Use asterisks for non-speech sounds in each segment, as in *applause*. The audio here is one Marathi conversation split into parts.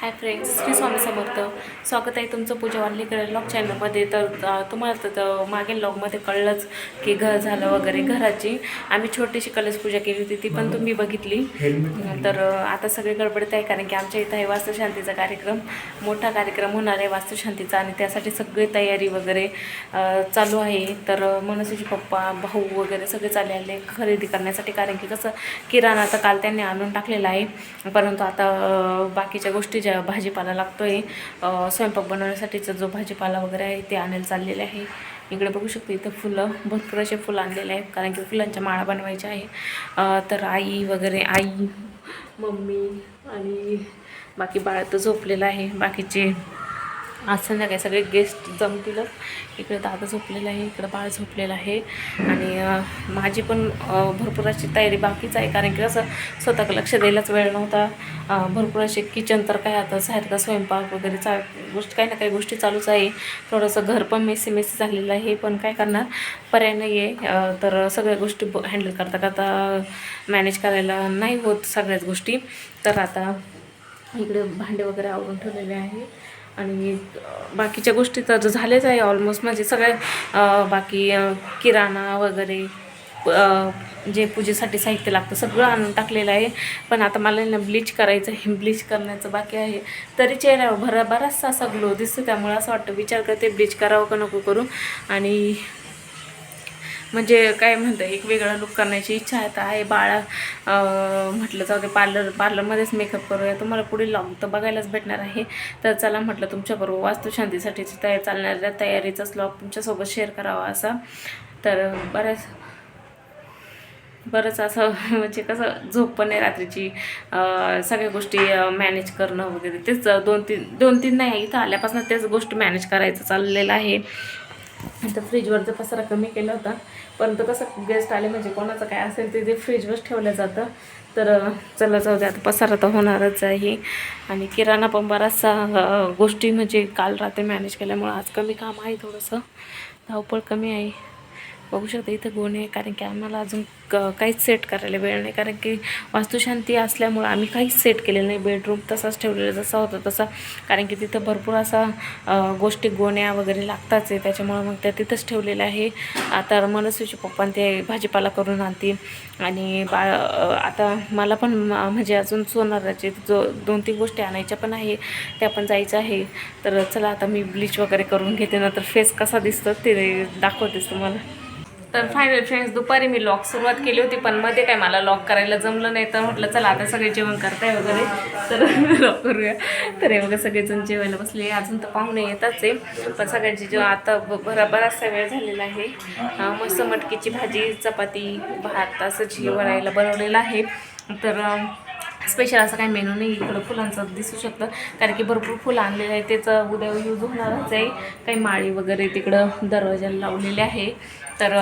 Hi friends Shri Swami Samarth. स्वागत आहे तुमचं पूजा वाढलीकडे लॉग चॅनलमध्ये तर तुम्हाला तर तर मागील लॉगमध्ये कळलंच की घर झालं वगैरे घराची. आम्ही छोटीशी कलश पूजा केली होती ती पण तुम्ही बघितली. तर आता सगळे गडबडत आहे कारण की आमच्या इथं आहे वास्तुशांतीचा कार्यक्रम मोठा कार्यक्रम होणार आहे वास्तुशांतीचा आणि त्यासाठी सगळी तयारी वगैरे चालू आहे. तर मनसेचे पप्पा भाऊ वगैरे सगळे चालले आले खरेदी करण्यासाठी कारण की कसं किराणा आता काल त्यांनी आणून टाकलेला आहे. परंतु आता बाकीच्या गोष्टी ज्या भाजीपाला लागतो आहे स्वयंपाक बनवण्यासाठीचा जो भाजीपाला वगैरे आहे ते आणायला चाललेले आहे. इकडे बघू शकते इथं फुलं भरपूर असे फुलं आणलेले आहेत कारण की फुलांच्या माळा बनवायच्या आहे. तर आई वगैरे आई मम्मी आणि बाकी बाळ तर झोपलेलं आहे. बाकीचे आज संध्याकाळी सगळे गेस्ट जमतीलच इकडे दादा झोपलेला आहे इकडं बाळ झोपलेलं आहे. आणि माझी पण भरपूर अशी तयारी बाकीच आहे कारण की कसं स्वतःकडे लक्ष द्यायलाच वेळ नव्हता. भरपूर असे किचन तर काय आता सारखा स्वयंपाक वगैरे चा गोष्ट काही ना काही गोष्टी चालूच आहे. थोडंसं घर पण मेसी मेसी झालेलं आहे पण काय करणार? पर्याय नाही आहे तर सगळ्या गोष्टी हँडल करता करता मॅनेज करायला नाही होत सगळ्याच गोष्टी. तर आता इकडे भांडे वगैरे आवरून ठेवलेले आहे. आणि बाकीच्या गोष्टी तर झाल्याच आहे ऑलमोस्ट म्हणजे सगळ्या बाकी किराणा वगैरे जे पूजेसाठी साहित्य लागतं सगळं आणून टाकलेलं आहे. पण आता मला ना ब्लीच करायचं आहे. ब्लीच करण्याचं बाकी आहे. तरी चेहऱ्यावर भरा बराचसा असा ग्लो दिसतो. त्यामुळे असं वाटतं विचार करते ब्लीच करावं का नको करू. आणि म्हणजे काय म्हणतं एक वेगळा लुक करण्याची इच्छा आहे. तर आहे बाळा म्हटलं जाऊ दे पार्लर पार्लरमध्येच मेकअप करूया. तुम्हाला पुढील लॉग तर बघायलाच भेटणार आहे. तर चला म्हटलं तुमच्याबरोबर वास्तुशांतीसाठीची तयार चालणाऱ्या तयारीचाच लॉग तुमच्यासोबत शेअर करावा असा. तर बऱ्याच बरंच असं *laughs* म्हणजे कसं झोप पण आहे रात्रीची. सगळ्या गोष्टी मॅनेज करणं वगैरे. तेच दोन तीन दोन तीन नाही इथं आल्यापासून तेच गोष्ट मॅनेज करायचं चाललेलं आहे. तर फ्रीजवरचा पसारा कमी केला होता. परंतु कसं गेस्ट आले म्हणजे कोणाचं काय असेल ते ते फ्रीजवरच ठेवलं जातं. तर चला जाऊ दे आता पसारा तर होणारच आहे. आणि किराणा पण बराचसा गोष्टी म्हणजे काल रात्री मॅनेज केल्यामुळं आज कमी काम आहे थोडंसं. धावपळ कमी आहे. बघू शकता इथं गुण आहे कारण की आम्हाला अजून क काहीच सेट करायला वेळ नाही. कारण की वास्तुशांती असल्यामुळं आम्ही काहीच सेट केलेलं नाही. बेडरूम तसाच ठेवलेला जसा होता तसा. कारण की तिथं भरपूर असा गोष्टी गोण्या वगैरे लागताच आहे. त्याच्यामुळं मग त्या तिथंच ठेवलेल्या आहे. आता मनस्वीचे पप्पा ते भाजीपाला करून आणतील. आणि बा आता मला पण म्हणजे अजून सोनाराचे जो दोन तीन गोष्टी आणायच्या पण आहे त्या पण जायचं आहे. तर चला आता मी ब्लीच वगैरे करून घेते. नंतर फेस कसा दिसतो ते दाखवतेच तुम्हाला. तर फायनल फ्रेंड्स दुपारी मी लॉक सुरुवात केली होती पण मध्ये काय मला लॉक करायला जमलं नाही. तर म्हटलं चला आता सगळे जेवण करताय वगैरे. तर *laughs* लॉक करूया. तर हे बघा सगळेजण जेवायला बसले. अजून तर पाहुणे येतच आहे. पण सगळ्यांची जेव्हा आता बरा बराचसा वेळ झालेला आहे. मस्त मटकीची भाजी चपाती भात असं जेवणायला बनवलेलं आहे. तर स्पेशल असं काही मेनू नाही इकडं फुलांचं दिसू शकतं. कारण की भरपूर फुलं आणलेलं आहे त्याचं उद्या यूज होणारच आहे. काही माळी वगैरे तिकडं दरवाजाला लावलेले आहे. तर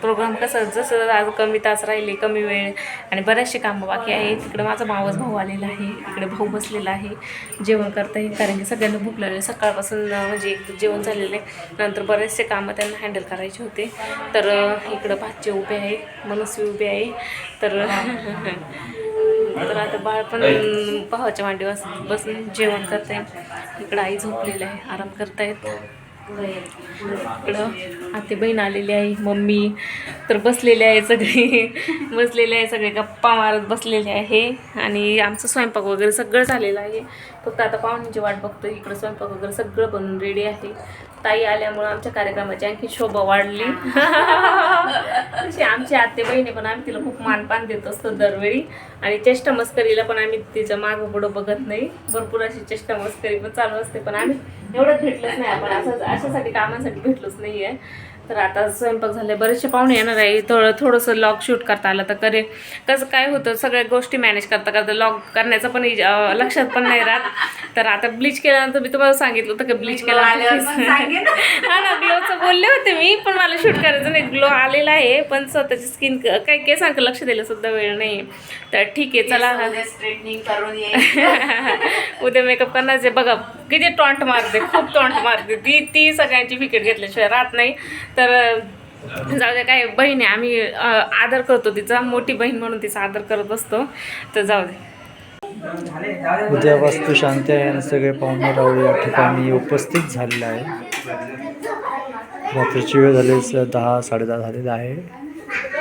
प्रोग्राम कसं जसं आज कमी तास राहिले कमी वेळ आणि बरेचसे कामं बाकी आहे तिकडं माझा मावस भाऊ आलेला आहे. इकडे भाऊ बसलेला आहे. जेवण करता येईल कारण की सगळ्यांना भूक लागली. सकाळपासून म्हणजे एक जेवण झालेलं आहे. नंतर बरेचसे कामं त्यांना हँडल करायचे होते. तर इकडं भाचे उभे आहे. मनस्वी उभे आहे. तर *laughs* तर आता बाळ पण भावाच्या मांडी बस बसून जेवण करते इकडं आई झोपलेली आहे. आराम करतायत. इकडं आते बहीण आलेली आहे. मम्मी तर बसलेले आहे सगळे. *laughs* बसलेले आहे. सगळे गप्पा मारत बसलेले आहे. आणि आमचं स्वयंपाक वगैरे सगळं झालेलं आहे. फक्त आता पाहुण्यांची वाट बघतो इकडं स्वयंपाक वगैरे सगळं बनून रेडी आहे. ताई आल्यामुळं आमच्या कार्यक्रमाची आणखी शोभा वाढली. तशी आमची आते बहिणी पण आम्ही तिला खूप मानपान देत असतो दरवेळी. आणि चेष्टा मस्करीला पण आम्ही तिच्या मागं पुढं बघत नाही. भरपूर अशी चेष्टा मस्करी पण चालू असते पण आम्ही एवढं भेटलोच नाही आपण. असं अशासाठी कामासाठी भेटलोच नाही आहे तर आता स्वयंपाक झाले बरेचसे पाहुणे येणार आहे. थोडं थोडंसं लॉग शूट करता आलं तर करे कसं काय होतं सगळ्या गोष्टी मॅनेज करता करता लॉग करण्याचं पण लक्षात पण नाही राहत. तर आता ब्लीच केल्यानंतर मी तुम्हाला सांगितलं होतं की ब्लीच केल्यानंतर *laughs* हा ना ग्लोचं बोलले होते मी पण मला शूट करायचं नाही. ग्लो आलेला आहे पण स्वतःची स्किन काही केसांकडे लक्ष द्यायला सुद्धा वेळ नाही. तर ठीक आहे चला. स्ट्रेटनिंग करून ये. *laughs* उद्या मेकअप करण्याचे बघा किती टॉन्ट मारते खूप टॉन्ट मारते. ती ती सगळ्यांची विकेट घेतल्याशिवाय राहत नाही. तर जाऊ दे काय बहीण आहे आम्ही आदर करतो तिचा. मोठी बहीण म्हणून तिचा आदर करत असतो. तर जाऊ दे. उद्या वास्तू शांती आहे आणि सगळे पाहुणे रावळे या ठिकाणी उपस्थित झालेले आहे रात्रीची वेळ झाली दहा साडेदहा झालेला आहे.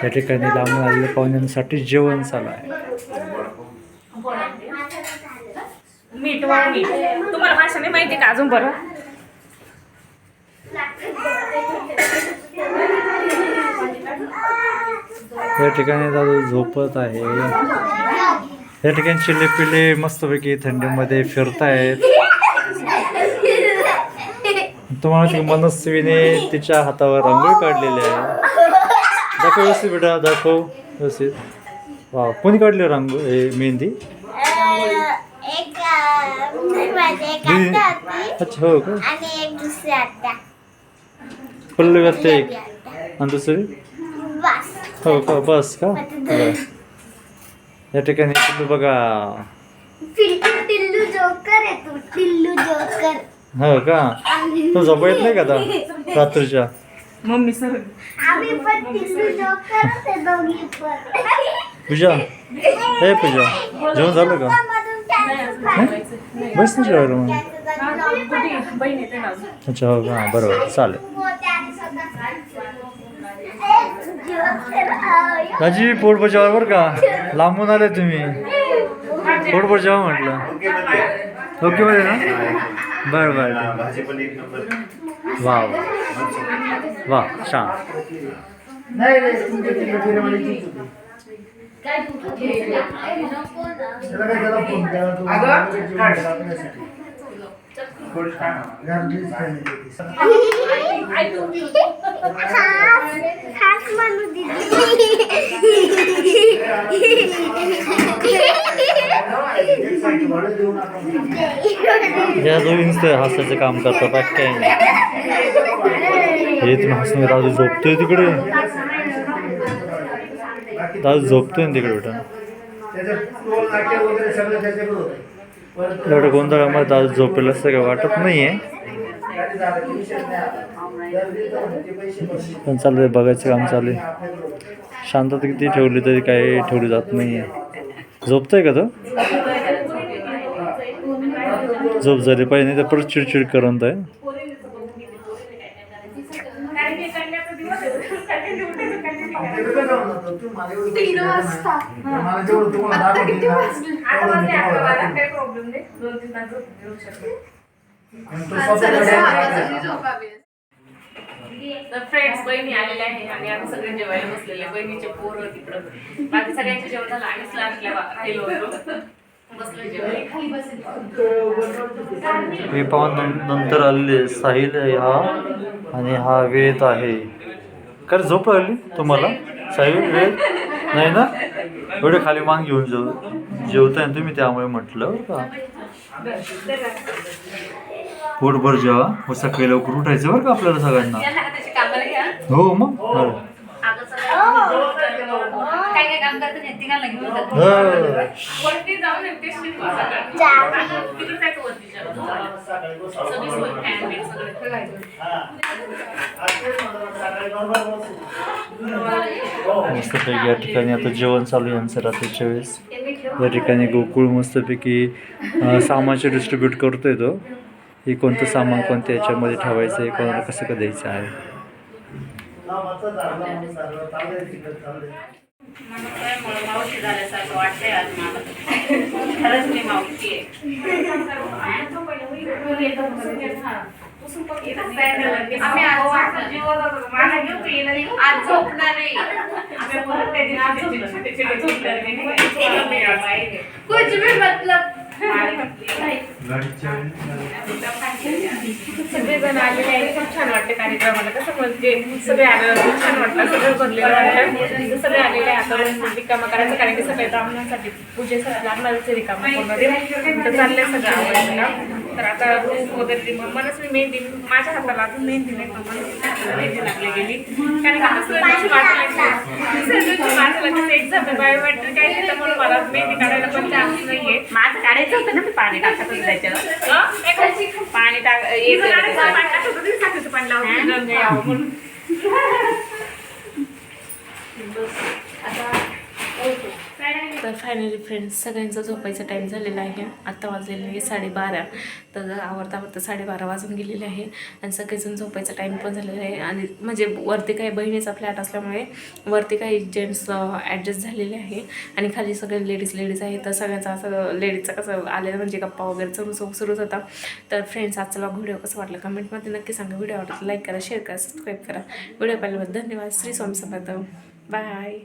या ठिकाणी लांबून आलेल्या पाहुण्यांसाठी जेवण चालू आहे. मीठ वा मीठ. तुम्हाला भाषा नाही माहिती का अजून बरं? या ठिकाणी दादू झोपत आहे. या ठिकाणी चिल्ले पिल्ले मस्तपैकी थंडीमध्ये फिरतायत. तुम्हाला ती मनस्वीने तिच्या हातावर रांगोळी काढलेली आहे. दाखव व्यवस्थित बेटा दाखव व्यवस्थित. वा कोणी काढली रांगो हे मेहंदी? अच्छा हो का आणि एक दुसरी आत्या पल्लवी आत्ता एक. आणि दुसरी बस हो का? बस का. या ठिकाणी तुम्ही बघा. टिल्लू टिल्लू जोकर आहे तू. टिल्लू जोकर. हो का? तू झोपा येत नाही का आता रात्रीच्या? Mummy sir. आम्ही पण टिल्लू जोकर ते दोघी पण. पूजा. हे पूजा. जेवण झालं का? बस ना जेवायला मग अच्छा हो का बरोबर चालेल दाजी पोटभर जेवा बरं का लांबून आले तुम्ही पोटभर जेवा म्हटलं ओके मध्ये ना बरं बरं वा वा छान हाच हाच म्हणू दिदी या दोघींच ते हास्याचं काम करतात बाकी काही नाही हे तुम्ही हसून दादू झोपतोय तिकडे. दादू झोपतोय ना तिकडे बेटा एवढं गोंधळामध्ये दादू झोपेल असं काही वाटत नाहीये. पण चालू आहे बघायचं काम चालू आहे शांतता किती ठेवली तरी काही ठेवली जात नाहीये. झोपतोय का तो? झोप झाली पाहिजे नाही तर परत चिडचिड करत आहे. तर फ्रेंड्स बहिणी आलेल्या आहे आणि आम्ही सगळे जेवायला बसलेले आहे. बहिणीचे पोरं तिकडं. बाकी सगळ्यांचे जेवण झालं आणि स्लॅबला राहिलो होतो. बसलो जेवायला. हे पाहून नं- नंतर आलेले साहिल हा आणि हा वेद आहे. काय झोप लागली तुम्हाला? साहिल वेद नाही ना? एवढे खाली मान घेऊन जेव जेवताय ना तुम्ही त्यामुळे म्हटलं बरं का? पोटभर जेवा. व सकाळी लवकर उठायचं बरं का आपल्याला सगळ्यांना? हो मग हो. काय काय काम करतात तिघांना घेऊन जातात वरती जाऊन तिकडे जायचं वरती सगळी सोय बिन सगळं मस्तपैकी या ठिकाणी आता जेवण चालू आहे आमचं रात्रीच्या वेळेस. या ठिकाणी गोकुळ मस्तपैकी अं, सामानचे डिस्ट्रीब्यूट करतोय तो. हे कोणतं सामान कोणत्या याच्यामध्ये ठेवायचं आहे कोणाला कसं का द्यायचं आहे? मावशी झाल्यासारखं वाटतंय आज मला. खरंच मी मावशी आहे. आम्ही आज मला घेऊन येणार नाही. आज झोपणार नाही. कुछ भी मतलब सगळेजण आलेले आहेत. खूप छान वाटते कार्यक्रमाला. कसं म्हणजे सगळे आलं खूप छान वाटलं सगळं भरलेलं वाटतं. सगळे आलेले आहेत. आता रिकामा करायचं कारण की सगळे ब्राह्मणांसाठी पूजेसाठी लागणारच आहे रिकामा पूर्ण तर चाललंय सगळं आवडलं तर आता रूप वगैरे मग मनच मी मेहंदी माझ्या हाताला अजून मेहंदी नाही पण हाताला मेहंदी लागली गेली. कारण का दुसऱ्या दिवशी माझ्या दुसऱ्या दिवशी माझ्या लगेच एक्झाम बायोमेट्रिक आहे त्याच्यामुळे मला मेहंदी काढायला पण चान्स नाहीये. माझं काढायचं होतं ना मी पाणी टाकत होते त्याच्यावर. पाणी टाक पाणी टाकत होतं, पाणी लावून म्हणून. आता काय नाही. तर फायनली फ्रेंड्स सगळ्यांचा झोपायचा टाईम झालेला आहे. आत्ता वाजलेलं आहे साडेबारा. तर आवडता आवडता साडेबारा वाजून गेलेले आहे. आणि सगळेजण झोपायचा टाईम पण झालेला आहे. आणि म्हणजे वरती काही बहिणीचा फ्लॅट असल्यामुळे वरती काही जेंट्स ॲडजस्ट झालेले आहे. आणि खाली सगळे लेडीज लेडीज आहे तर सगळ्यांचा असं लेडीजचं कसं आलेलं म्हणजे गप्पा वगैरे सुरू सुरू सुरूच होता. तर फ्रेंड्स आजचा व्हिडिओ कसं वाटलं कमेंटमध्ये नक्की सांगा. व्हिडिओ आवडला लाईक करा शेअर करा सबस्क्राईब करा. व्हिडिओ पाहिल्याबद्दल धन्यवाद. श्री स्वामी समर्थ. बाय